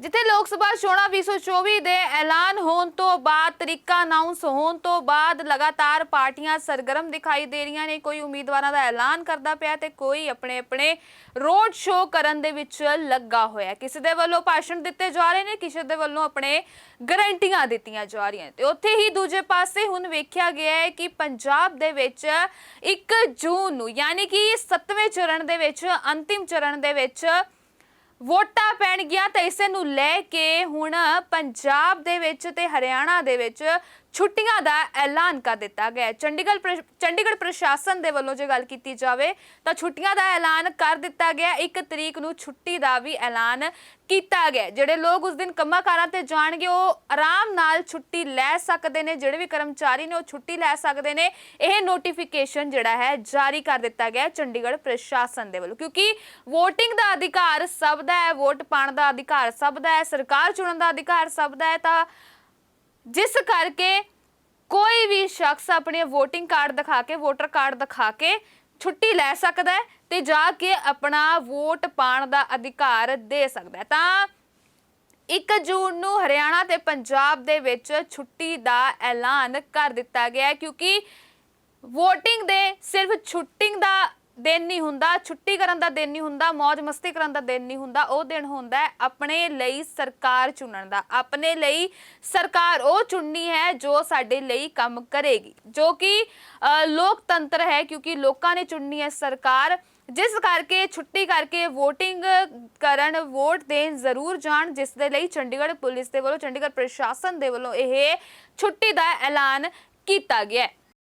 ਜਿੱਥੇ ਲੋਕ ਸਭਾ ਚੋਣਾਂ 2024 ਦੇ ਐਲਾਨ ਹੋਣ ਤੋਂ ਬਾਅਦ ਤਰੀਕਾ ਅਨਾਉਂਸ ਹੋਣ ਤੋਂ ਬਾਅਦ ਲਗਾਤਾਰ ਪਾਰਟੀਆਂ ਸਰਗਰਮ ਦਿਖਾਈ ਦੇ ਰਹੀਆਂ ਨੇ, ਕੋਈ ਉਮੀਦਵਾਰਾਂ ਦਾ ਐਲਾਨ ਕਰਦਾ ਪਿਆ ਤੇ ਕੋਈ ਆਪਣੇ ਆਪਣੇ ਰੋਡ ਸ਼ੋਅ ਕਰਨ ਦੇ ਵਿੱਚ ਲੱਗਾ ਹੋਇਆ। ਕਿਸੇ ਦੇ ਵੱਲੋਂ ਭਾਸ਼ਣ ਦਿੱਤੇ ਜਾ ਰਹੇ ਨੇ, ਕਿਸੇ ਦੇ ਵੱਲੋਂ ਆਪਣੇ ਗਰੰਟੀਆਂ ਦਿੱਤੀਆਂ ਜਾ ਰਹੀਆਂ ਨੇ। ਤੇ ਉੱਥੇ ਹੀ ਦੂਜੇ ਪਾਸੇ ਹੁਣ ਵੇਖਿਆ ਗਿਆ ਹੈ ਕਿ ਪੰਜਾਬ ਦੇ ਵਿੱਚ 1 ਜੂਨ ਨੂੰ, ਯਾਨੀ ਕਿ 7ਵੇਂ ਚਰਨ ਦੇ ਵਿੱਚ, ਅੰਤਿਮ ਚਰਨ ਦੇ ਵਿੱਚ ਵੋਟਾਂ ਪੈਣਗੀਆਂ ਤਾਂ ਇਸੇ ਨੂੰ ਲੈ ਕੇ ਹੁਣ ਪੰਜਾਬ ਦੇ ਵਿੱਚ ਤੇ ਹਰਿਆਣਾ ਦੇ ਵਿੱਚ ਛੁੱਟੀਆਂ ਦਾ ਐਲਾਨ ਕਰ ਦਿੱਤਾ ਗਿਆ ਚੰਡੀਗੜ੍ਹ ਪ੍ਰਸ਼- ਚੰਡੀਗੜ੍ਹ ਪ੍ਰਸ਼ਾਸਨ ਦੇ ਵੱਲੋਂ ਜੇ ਗੱਲ ਕੀਤੀ ਜਾਵੇ ਤਾਂ ਛੁੱਟੀਆਂ ਦਾ ਐਲਾਨ ਕਰ ਦਿੱਤਾ ਗਿਆ ਇੱਕ ਤਰੀਕ ਨੂੰ ਛੁੱਟੀ ਦਾ ਵੀ ਐਲਾਨ ਕੀਤਾ ਗਿਆ ਜਿਹੜੇ ਲੋਕ ਉਸ ਦਿਨ ਕੰਮਾਂ ਕਾਰਾਂ ਤੇ ਜਾਣਗੇ, ਉਹ ਆਰਾਮ ਨਾਲ ਛੁੱਟੀ ਲੈ ਸਕਦੇ ਨੇ। ਜਿਹੜੇ ਵੀ ਕਰਮਚਾਰੀ ਨੇ, ਉਹ ਛੁੱਟੀ ਲੈ ਸਕਦੇ ਨੇ। ਇਹ ਨੋਟੀਫਿਕੇਸ਼ਨ ਜਿਹੜਾ ਹੈ, ਜਾਰੀ ਕਰ ਦਿੱਤਾ ਗਿਆ ਚੰਡੀਗੜ੍ਹ ਪ੍ਰਸ਼ਾਸਨ ਦੇ ਵੱਲੋਂ। ਕਿਉਂਕਿ VOTING ਦਾ ਅਧਿਕਾਰ ਸਭ ਦਾ ਹੈ, ਵੋਟ ਪਾਉਣ ਦਾ ਅਧਿਕਾਰ ਸਭ ਦਾ ਹੈ, ਸਰਕਾਰ ਚੁਣਨ ਦਾ ਅਧਿਕਾਰ ਸਭ ਦਾ ਹੈ, ਤਾਂ ਜਿਸ ਕਰਕੇ ਕੋਈ ਵੀ ਸ਼ਖਸ ਆਪਣੇ VOTING ਕਾਰਡ ਦਿਖਾ ਕੇ ਵੋਟਰ ਕਾਰਡ ਦਿਖਾ ਕੇ ਛੁੱਟੀ ਲੈ ਸਕਦਾ ਹੈ ਤੇ ਜਾ ਕੇ ਆਪਣਾ ਵੋਟ ਪਾਉਣ ਦਾ ਅਧਿਕਾਰ ਦੇ ਸਕਦਾ ਹੈ। ਤਾਂ 1 ਜੂਨ ਨੂੰ ਹਰਿਆਣਾ ਤੇ ਪੰਜਾਬ ਦੇ ਵਿੱਚ ਛੁੱਟੀ ਦਾ ਐਲਾਨ ਕਰ ਦਿੱਤਾ ਗਿਆ ਹੈ, ਕਿਉਂਕਿ VOTING ਦੇ ਸਿਰਫ ਛੁੱਟਿੰਗ ਦਾ ਦਿਨ ਨਹੀਂ ਹੁੰਦਾ, ਛੁੱਟੀ ਕਰਨ ਦਾ ਦਿਨ ਨਹੀਂ ਹੁੰਦਾ ਮौज ਮਸਤੀ ਕਰਨ ਦਾ ਦਿਨ ਨਹੀਂ ਹੁੰਦਾ, ਉਹ ਦਿਨ ਹੁੰਦਾ ਆਪਣੇ ਲਈ ਸਰਕਾਰ ਚੁਣਨ ਦਾ। ਆਪਣੇ ਲਈ ਸਰਕਾਰ ਉਹ ਚੁਣਨੀ ਹੈ ਜੋ ਸਾਡੇ ਲਈ ਕੰਮ ਕਰੇਗੀ, ਜੋ ਕਿ ਲੋਕਤੰਤਰ ਹੈ, ਕਿਉਂਕਿ ਲੋਕਾਂ ਨੇ ਚੁਣਨੀ ਹੈ ਸਰਕਾਰ। ਜਿਸ ਕਰਕੇ ਛੁੱਟੀ ਕਰਕੇ VOTING ਕਰਨ, ਵੋਟ ਦੇਣ ਜ਼ਰੂਰ ਜਾਣ, ਜਿਸ ਦੇ ਲਈ ਚੰਡੀਗੜ੍ਹ ਪੁਲਿਸ ਦੇ ਵੱਲੋਂ, ਚੰਡੀਗੜ੍ਹ ਪ੍ਰਸ਼ਾਸਨ ਦੇ ਵੱਲੋਂ ਇਹ ਛੁੱਟੀ ਦਾ ਐਲਾਨ ਕੀਤਾ ਗਿਆ ਹੈ।